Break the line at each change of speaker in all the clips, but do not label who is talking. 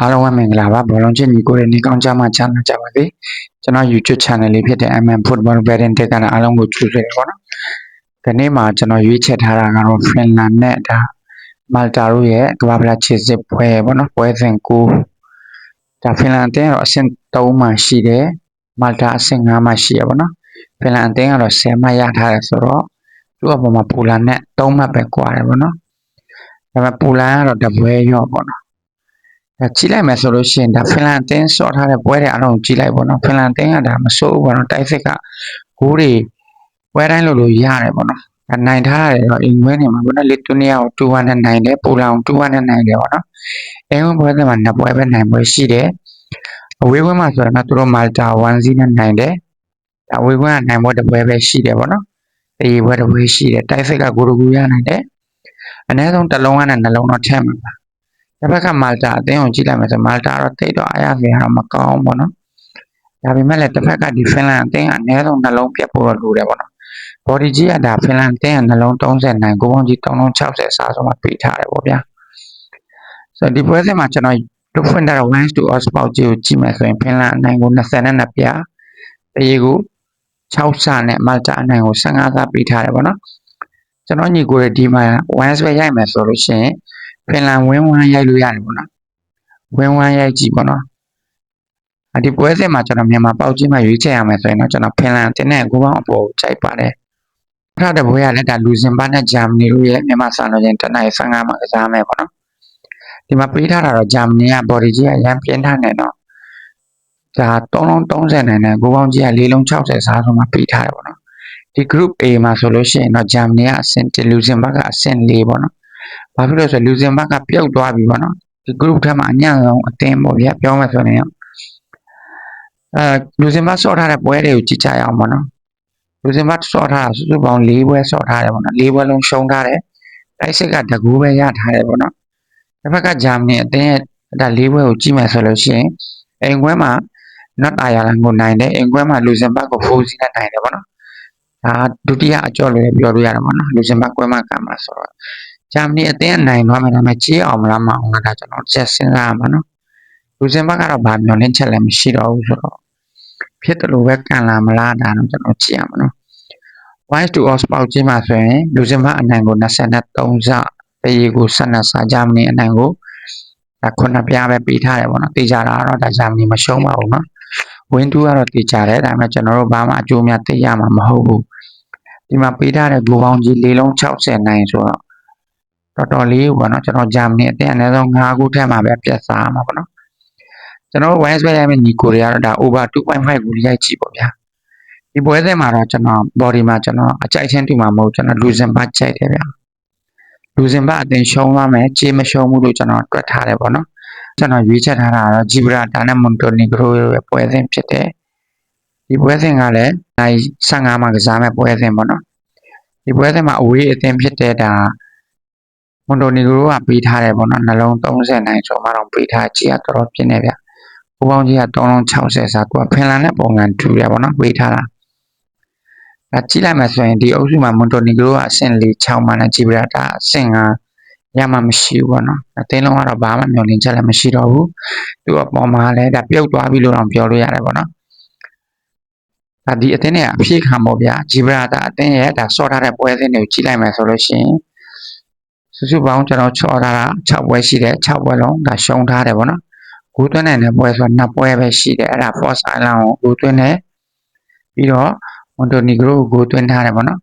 အားလုံးပဲမင်္ဂလာပါဘောလုံးချင်းညီကိုရဲ့နေကောင်းကြမှာချမ်းသာကြပါစေကျွန်တော် YouTube channel လေးဖြစ်တဲ့ MM Football Betting တက်ကလည်းအားလုံးကိုကြိုဆိုတယ်ပေါ့နော်ဒီနေ့မှာကျွန်တော်ရွေးချယ်ထားတာကတော့ Finland နဲ့ဒါ Malta တို့ရဲ့ကမ္ဘာ့ဖလားခြေစစ်ပွဲပေါ့နော်ပွဲစဉ်9ဒါ Finland အသင်းကတော့အဆင့်3မှာရှိတယ် Malta အဆင့်5မှာရှိရပေါ့နော် Finland အသင်းကတော့10မှတ်ရထားတယ်ဆိုတော့သူ့အပေါ်မှာပူလန်နဲ့3မှတ်ပဲကွာတယ်ပေါ့နော်ဒါပေမဲ့ပူလန်ကတော့တပွဲရော့ပေါ့နော်ဒါ ကြည့်လိုက်မယ်ဆိုလို့ရှိရင်ဒါဖင်လန်အသင်းစော့ထားတဲ့ပွဲတွေအလုံးကြည့်လိုက်ပေါ့နော်ဖင်လန်အသင်းကဒါမစိုးဘူးပေါ့နော်တိုက်စစ်ကဂိုးတွေပွဲတိုင်းလို့လို့ရတယ်ပေါ့နော်ဒါနိုင်ထားရတယ်တော့အင်္ဂွဲနေမှာပေါ့နော်လစ်တူနီယာကို2-1နဲ့နိုင်တယ်ပိုလန်ကို2-1နဲ့နိုင်တယ်ပေါ့နော်အင်္ဂွဲပွဲတွေမှာနှစ်ပွဲပဲနိုင်ပွဲရှိတယ်အဝေးပွဲမှာဆိုတော့သူတို့မာလတာ1-0နဲ့နိုင်တယ်ဒါအဝေးပွဲကနိုင်ပွဲတစ်ပွဲပဲရှိတယ်ပေါ့နော်အေးပွဲတစ်ပွဲရှိတယ်တိုက်စစ်ကဂိုးတူရနိုင်တယ်အနည်းဆုံးတစ်လုံးနဲ့နှလုံးတော့ထည့်မှာပါ တစ်ဖက်ကမာလတာအသင်းကိုကြည့်လိုက်မယ်ဆိုမာလတာတော့တိတ်တော့အားရစရာတော့မကောင်းဘူးပေါ့နော်ဒါပေမဲ့လည်းတစ်ဖက်ကဒီဖင်လန်အသင်းကအနည်းဆုံးနှလုံးပြတ်ဖို့တော့လိုတယ်ပေါ့နော်ဘော်ဒီကြီးကဒါဖင်လန်အသင်းကနှလုံး30နိုင်ကိုပုံကြီး360စားဆုံးမှပေးထားတယ်ပေါ့ဗျာဆိုတော့ဒီပွဲစဉ်မှာကျွန်တော်လူဖွင့်တာတော့ wins to all sport ကြီးကိုကြည့်မယ်ဆိုရင်ဖင်လန်အနိုင်ကို22ပြတရေကို6ဆနဲ့မာလတာအနိုင်ကို15ဆပေးထားတယ်ပေါ့နော်ကျွန်တော်ညီကိုရဲ့ဒီမှာ wins ပဲရိုက်မယ်ဆိုလို့ရှိရင် ဖင်လန်ဝင်းဝမ်းရိုက်လို့ရတယ်ပေါ့နော်ဝင်းဝမ်းရိုက်ကြည့်ပေါ့နော်အဒီပွဲစဉ်မှာကျွန်တော်မြန်မာပေါက်ကြီးမှာရွေးချယ်ရမယ်ဆိုရင်တော့ကျွန်တော်ဖင်လန်တင်းတဲ့ကိုပေါင်းအပေါ်ကိုကြိုက်ပါတယ်ဖရတဲ့ပွဲကလည်းဒါလူစင်ပါနဲ့ဂျာမနီတို့ရဲ့မြန်မာစံတော်ချိန်တနင်္လာ15မှာကစားမယ်ပေါ့နော်ဒီမှာပေးထားတာတော့ဂျာမနီကဘော်ဒီကြီးကရန်ပြင်းထားနေတော့ဒါ3လုံး30နိုင်တယ်ကိုပေါင်းကြီးက4လုံး60စားဆုံးမှာပေးထားတယ်ပေါ့နော်ဒီ group A မှာဆိုလို့ရှိရင်တော့ဂျာမနီကအဆင့်1လူစင်ဘတ်ကအဆင့်4ပေါ့နော် ဘာဖြစ်လို့ဆိုလူစင်ဘတ်ကပြုတ်သွားပြီပေါ့နော်ဒီ group ထဲမှာအညံ့ဆုံးအသင်းပေါ့ဗျာပြောမယ်ဆိုရင်အဲလူစင်ဘတ်ဆော့ထားတဲ့ပွဲတွေကိုကြည့်ကြရအောင်ပေါ့နော်လူစင်ဘတ်ဆော့ထားတာစုစုပေါင်း၄ပွဲဆော့ထားတယ်ပေါ့နော်၄ပွဲလုံးရှုံးထားတယ်တိုက်စစ်ကတကူပဲရထားတယ်ပေါ့နော်တစ်ဖက်ကဂျာမနီအသင်းရဲ့ဒါ၄ပွဲကိုကြည့်မယ်ဆိုလို့ရှိရင်အိမ်ခွဲမှာနတ်အာယာလန်ကိုနိုင်တယ်အိမ်ခွဲမှာလူစင်ဘတ်ကိုဖိုးစီနဲ့နိုင်တယ်ပေါ့နော်ဒါဒုတိယအကျော်လို့ပြောလို့ရတယ်ပေါ့နော်လူစင်ဘတ်ကွဲမှာကံမှာဆိုတော့ ဂျာမနီအသင်းနိုင်သွားမယ်ဒါပေမဲ့ကြေးအောင်မလားမအောင်လားဒါကျွန်တော်ချက်စဉ်းစားရမှာနော်လူစင်ဘတ်ကတော့ဗာမျောလင်းချက်လည်းမရှိတော့ဘူးဆိုတော့ဖြစ်တယ်လို့ပဲကန်လာမလားဒါတော့ကျွန်တော်ကြည့်ရမှာနော် wise to all sport ကြီးမှာဆိုရင်လူစင်ဘတ်အနိုင်ကို23စတရေကို12စာဂျာမနီအနိုင်ကိုဒါခုနှစ်ပြားပဲပေးထားတယ်ပေါ့နော်တေချာတာကတော့ဒါဂျာမနီမရှုံးပါဘူးနော်ဝင်းတူကတော့တေချာတယ်ဒါပေမဲ့ကျွန်တော်တို့ဘာမှအကျိုးများသိရမှာမဟုတ်ဘူးဒီမှာပေးထားတဲ့ဂိုးပေါင်းကြီး၄လုံး60နိုင်ဆိုတော့ တော်တော်လေးပေါ့နော်ကျွန်တော်ဂျာမနီအတင်းအနည်းဆုံး5ခုထက်မှပဲပြတ်စားမှာပေါ့နော်ကျွန်တော် West Bay ရဲ့ညီကိုတွေကတော့ဒါ over 2.5ခုရိုက်ကြည့်ပေါ့ဗျာဒီပွဲစဉ်မှာတော့ကျွန်တော် body မှာကျွန်တော်အကြိုက်ချင်းတူမှာမဟုတ်ကျွန်တော်လူစင်ဘတ်ကြိုက်တယ်ဗျာလူစင်ဘတ်အတင်းရှုံးသွားမယ်ကြေးမရှုံးဘူးလို့ကျွန်တော်တွက်ထားတယ်ပေါ့နော်ကျွန်တော်ရွေးချက်ထားတာကတော့ဂျီဘရာဒါနဲ့မွန်တိုနီဂရိုရဲ့ပွဲစဉ်ဖြစ်တယ်ဒီပွဲစဉ်ကလည်းနိုင်15မှာကစားမဲ့ပွဲစဉ်ပေါ့နော်ဒီပွဲစဉ်မှာအဝေးအသင်းဖြစ်တဲ့ဒါ မွန်တိုနီဂရိုကပေးထားတယ်ပေါ့နော်နှလုံး30နိုင်ဆိုမှတော့ပေးထားကြည့်ရတော်တော်ပြင်းနေဗျပူပေါင်းကြီးက360စာသူကဖင်လန်နဲ့ပုံစံတူတယ်ပေါ့နော်ပေးထားတာအဲကြည့်လိုက်မှဆိုရင်ဒီအုပ်စုမှာမွန်တိုနီဂရိုကအဆင့်4 6မှနဲ့ဂျီဘရာတာအဆင့်5ရမှမရှိဘူးပေါ့နော်အသင်းလုံးကတော့ဘာမှမျှော်လင့်ချက်လည်းမရှိတော့ဘူးသူ့အပေါ်မှာလည်းဒါပြုတ်သွားပြီလို့တော့ပြောလို့ရတယ်ပေါ့နော်ဒါဒီအသင်းနဲ့အဖြည့်ခံပေါ့ဗျာဂျီဘရာတာအသင်းရဲ့ဒါဆော့ထားတဲ့ပွဲစဉ်တွေကိုကြည့်လိုက်မယ်ဆိုလို့ရှိရင် စုစုပေါင်းကျွန်တော်ချော်ထားတာ6ပွဲရှိတယ်6ပွဲလုံးဒါရှုံးထားတယ်ပေါ့နော်ဂိုးသွင်းနိုင်တဲ့ပွဲဆိုတော့2ပွဲပဲရှိတယ်အဲ့ဒါ Force Island ကိုဂိုးသွင်းတယ်ပြီးတော့ Montenegro ကိုဂိုးသွင်းထားတယ်ပေါ့နော်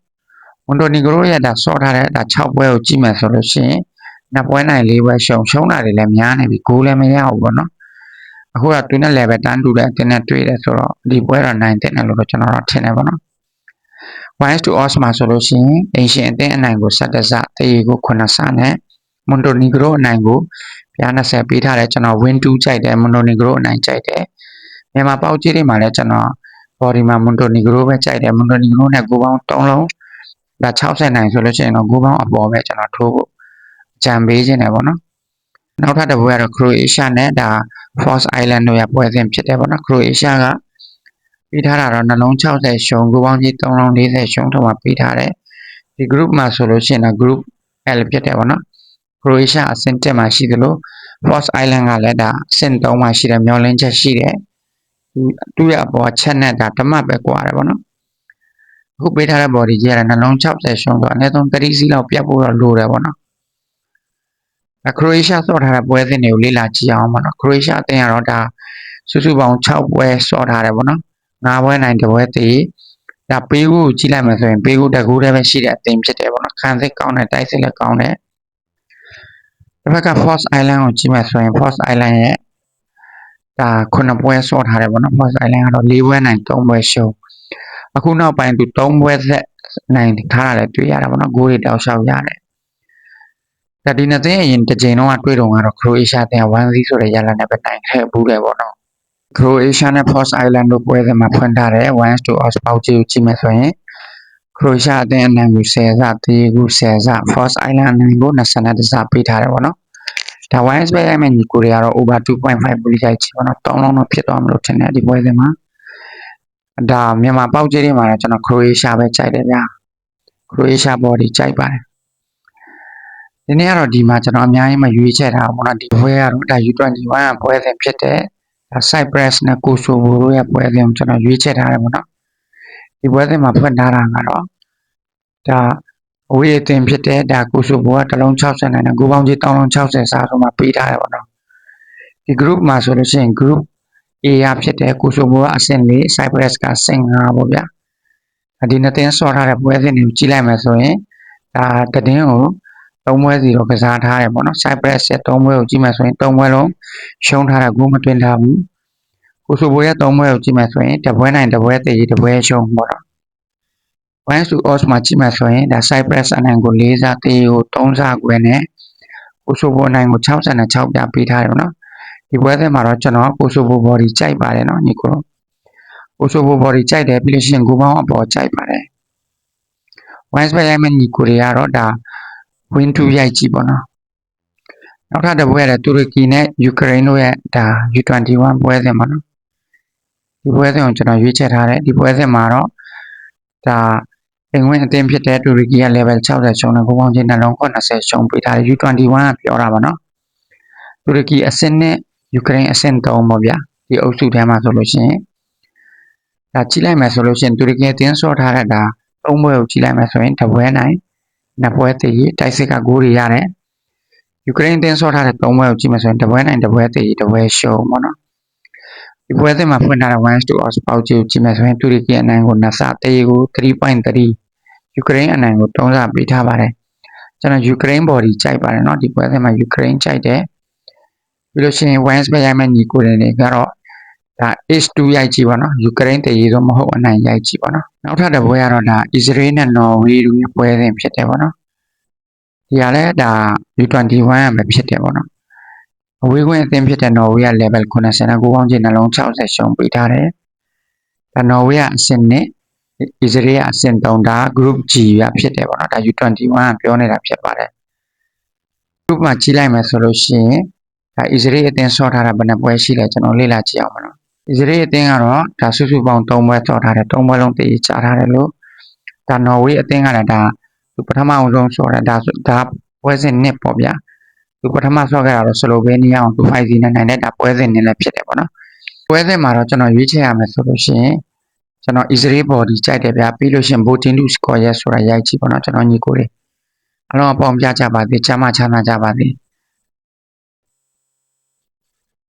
Montenegro ရဲ့ဒါဆော့ထားတဲ့ဒါ6ပွဲကိုကြည့်မယ်ဆိုလို့ရှိရင်နှစ်ပွဲနိုင်၄ပွဲရှုံရှုံးတာတွေလည်းများနေပြီဂိုးလည်းမရဘူးပေါ့နော်အခုကသူနဲ့ level တန်းတူတဲ့အတင်းနဲ့တွေ့တယ်ဆိုတော့ဒီပွဲတော့နိုင်တဲ့လို့တော့ကျွန်တော်တော့ထင်တယ်ပေါ့နော် wise to os မှာဆိုလို့ရှိရင်အင်ရှင်အတင်းအနိုင်ကို17စတရေကို9စနဲ့ montenegro အနိုင်ကိုပြား20ပေးထားတယ်ကျွန်တော် win 2ကြိုက်တယ် montenegro အနိုင်ကြိုက်တယ်မြန်မာပေါက်ကြီးတွေမှာလည်းကျွန်တော် body မှာ montenegro ပဲကြိုက်တယ် montenegro နဲ့ကိုပေါင်း3လုံးဒါ60နိုင်ဆိုလို့ရှိရင်တော့ကိုပေါင်းအပေါ်ပဲကျွန်တော်ထိုးဖို့ကြံပေးခြင်းတယ်ပေါ့နော်နောက်ထပ်တစ်ပွဲကတော့ Croatia နဲ့ဒါ Force Island တို့ရပွဲစဉ်ဖြစ်တယ်ပေါ့နော် Croatia က ပေးထားတာတော့နှလုံး60ရှုံးကိုပေါင်းကြီး3လုံး40ရှုံးတော့မှပေးထားတယ်ဒီ group မှာဆိုလို့ရှိရင်တော့ group L ဖြစ်တယ်ပေါ့နော် Croatia အဆင့်တက်မှာရှိသလို Force Island ကလည်းဒါအဆင့်3မှာရှိတယ်မျောလင်းချက်ရှိတယ်သူသူ့ရဲ့အပေါ်ချက်နဲ့ဒါဓမ္မပဲကွာတယ်ဗောနော်အခုပေးထားတဲ့ body ကြီးကလည်းနှလုံး60ရှုံးတော့အနည်းဆုံး30စီးလောက်ပြတ်ဖို့တော့လိုတယ်ဗောနော်အခရိုအေးရှားစော့ထားတဲ့ပွဲစဉ်တွေကိုလေ့လာကြည့်အောင်ဗောနော်ခရိုအေးရှားအသင်းကတော့ဒါစုစုပေါင်း6ပွဲစော့ထားတယ်ဗောနော် 9ပွဲနိုင်တစ်ပွဲတည်ဒါပေးကိုကြည့်လိုက်မယ်ဆိုရင်ပေးကိုတကူတည်းပဲရှိတဲ့အသင်းဖြစ်တယ်ဗောနော်ခံစစ်ကောင်းတယ်တိုက်စစ်လည်းကောင်းတယ်တစ်ဖက်က Force Island ကိုကြည့်မယ်ဆိုရင် Force Island ရဲ့ဒါခုနှစ်ပွဲစော့ထားတယ်ဗောနော် Force Island ကတော့၄ပွဲနိုင်3ပွဲရှုံးအခုနောက်ပိုင်းသူ3ပွဲဆက်နိုင်ထားတာလည်းတွေ့ရတာဗောနော်ဂိုးတွေတောက်လျှောက်ရတယ်ဒါဒီနှစ်သင်းအရင်တစ်ချိန်လုံးကတွေ့တော့ကတော့ Croatia တင်1-0ဆိုတဲ့ရလဒ်နဲ့ပဲနိုင်ခဲ့ဘူးတယ်ဗောနော် Croatia နဲ့ Force Island တို့ပွဲစဉ်မှာဖွင့်ထားတဲ့ One to Ox ပေါက်ကြီးကိုကြည့်မယ်ဆိုရင် Croatia အသင်းအနိုင်ကို10စ၊တေးကို10စ၊ Force Island အနိုင်ကို21စပေးထားတယ်ပေါ့နော်။ဒါ One Space ရိုက်မယ်ညီကိုတွေကတော့ over 2.5ပေးလိုက်ချင်ပေါ့နော်။တောင်းလုံးတော့ဖြစ်သွားမလို့ထင်တယ်ဒီပွဲစဉ်မှာ။ဒါမြန်မာပေါက်ကြီးတွေမှာတော့ကျွန်တော် Croatia ပဲကြိုက်တယ်ဗျာ။ Croatia ဘော်ဒီကြိုက်ပါတယ်။ဒီနေ့ကတော့ဒီမှာကျွန်တော်အများကြီးမရွေးချယ်တာပေါ့နော်ဒီဘွဲကတော့ဒါ U21 ဘွဲစဉ်ဖြစ်တဲ့ Cyprus နဲ့ Kosovo တို့ရဲ့ပွဲစဉ်ကိုကျွန်တော်ရွေးချက်ထားတယ်ပေါ့နော်ဒီပွဲစဉ်မှာဖွင့်ထားတာကတော့ဒါအဝေးအသင်းဖြစ်တဲ့ဒါ Kosovo ကတလုံး60နိုင်တယ်ဂိုးပေါင်းကြီးတောင်းလုံး60စားဆိုမှပေးထားတယ်ပေါ့နော်ဒီ group မှာဆိုလို့ရှိရင် group A ရဖြစ်တဲ့ Kosovo ကအဆင့်၄ Cyprus ကအဆင့်5ပေါ့ဗျာဒီနှစ်သင်းဆော့ထားတဲ့ပွဲစဉ်တွေကိုကြည့်လိုက်မယ်ဆိုရင်ဒါတည်င်းကို သုံးပွဲစီတော့ကစားထားတယ်ပေါ့နော် Cyprus ဆက်သုံးပွဲကိုကြည့်မှဆိုရင်သုံးပွဲလုံးရှုံးထားတာကိုမတွင်ထားဘူးကိုဆိုဘိုရဲ့သုံးပွဲကိုကြည့်မှဆိုရင်တပွဲနိုင်တပွဲတည်တပွဲရှုံးပေါ့နော် one to odds မှာကြည့်မှဆိုရင်ဒါ Cyprus အနိုင်ကို၄စားတည်ကို3စားခွဲနဲ့ကိုဆိုဘိုအနိုင်ကို66ပြပေးထားတယ်ပေါ့နော်ဒီပွဲစဉ်မှာတော့ကျွန်တော်ကိုဆိုဘို body ကြိုက်ပါတယ်နော်ညီကိုကိုဆိုဘို body ကြိုက်တယ်ပြီးလို့ရှိရင်ကိုပေါင်းအပေါ်ကြိုက်ပါတယ် one spec ရိုက်မဲ့ညီကိုတွေကတော့ဒါ win to ရိုက်ကြည့်ပေါ့နော်နောက်ထပ်တစ်ပွဲရတယ်တူရကီနဲ့ယူကရိန်းတို့ရဲ့ဒါ U21 ပွဲစဉ်ပေါ့နော်ဒီပွဲစဉ်ကိုကျွန်တော်ရွေးချယ်ထားတယ်ဒီပွဲစဉ်မှာတော့ဒါအင်္ဂဝင်အသင်းဖြစ်တဲ့တူရကီက level 60ရှုံးတယ်ဘုံပေါင်းချင်းနှလုံး80ရှုံးပေးထားတယ် U21 ကပြောတာပါနော်တူရကီအဆင့်နဲ့ယူကရိန်းအဆင့်3ပေါ့ဗျာဒီအုပ်စုထဲမှာဆိုလို့ရှိရင်ဒါကြည့်လိုက်မယ်ဆိုလို့ရှိရင်တူရကီအသင်းဆော့ထားတဲ့ဒါ၃ပွဲကိုကြည့်လိုက်မယ်ဆိုရင်တပွဲနိုင် နှစ်ပွဲတည်တိုက်စစ်ကဂိုးတွေရတယ်ယူကရိန်းတင်းဆော့ထားတဲ့၃ပွဲကိုကြည့်မှဆိုရင်တပွဲနိုင်တပွဲတည်တပွဲရှုံးပေါ့နော်ဒီပွဲစဉ်မှာဖွင့်ထားတဲ့1 to odds ပေါက်ကြီးကိုကြည့်မှဆိုရင်တူရကီအနိုင်ကို2ဆတည်ကို3.3ယူကရိန်းအနိုင်ကို3ဆပေးထားပါတယ်ကျွန်တော်ယူကရိန်း body ကြိုက်ပါတယ်เนาะဒီပွဲစဉ်မှာယူကရိန်းကြိုက်တယ်ပြီးလို့ရှိရင် 1s ပဲရိုက်မဲ့ညီကိုတွေကတော့ ဒါ H2 ရိုက်ကြည့်ပါနော်ယူကရိန်းတည်ရည်တော့မဟုတ်အနိုင်ရိုက်ကြည့်ပါနော်နောက်ထပ်တစ်ပွဲကတော့ဒါ Israel နဲ့ Norway တို့ရဲ့ပွဲစဉ်ဖြစ်တယ်ပေါ့နော်ဒီကလည်းဒါ U21 ကပဲဖြစ်တယ်ပေါ့နော်အဝေးကွင်းအသင်းဖြစ်တဲ့ Norway က level 90နဲ့ကိုပေါင်းချင်းနှလုံး60ရှုံးပေးထားတယ်ဒါ Norway ကအဆင့်နဲ့ Israel ကအဆင့်3ဒါ group G ရဖြစ်တယ်ပေါ့နော်ဒါ U21 ကပြောနေတာဖြစ်ပါတယ် group မှာကြီးလိုက်မယ်ဆိုလို့ရှိရင်ဒါ Israel အသင်းဆော့ထားတာဘယ်နှပွဲရှိလဲကျွန်တော်လေ့လာကြည့်အောင်ပါနော် Israel အသင်းကတော့ဒါစုစုပေါင်း3ပွဲဆော့ထားတယ်3ပွဲလုံးတည်ချထားတယ်လို့ဒါ Norway အသင်းကလည်းဒါသူပထမအောင်ဆုံးဆော့တယ်ဒါဒါပွဲစဉ်နှစ်ပေါ့ဗျာသူပထမဆော့ခဲ့တာတော့ဆလိုဗေးနီးယားအောင်သူ5စီနဲ့နိုင်တဲ့ဒါပွဲစဉ်နှစ်လည်းဖြစ်တယ်ပေါ့နော်ပွဲစဉ်မှာတော့ကျွန်တော်ရွေးချယ်ရမယ်ဆိုလို့ရှိရင်ကျွန်တော် Israel body ကြိုက်တယ်ဗျာပြီးလို့ရှိရင် voting to score ရဲဆိုတာရိုက်ကြည့်ပေါ့နော်ကျွန်တော်ညီကိုတွေအလုံးအပေါင်းပြကြပါသေးချမ်းမချမ်းသာကြပါသေး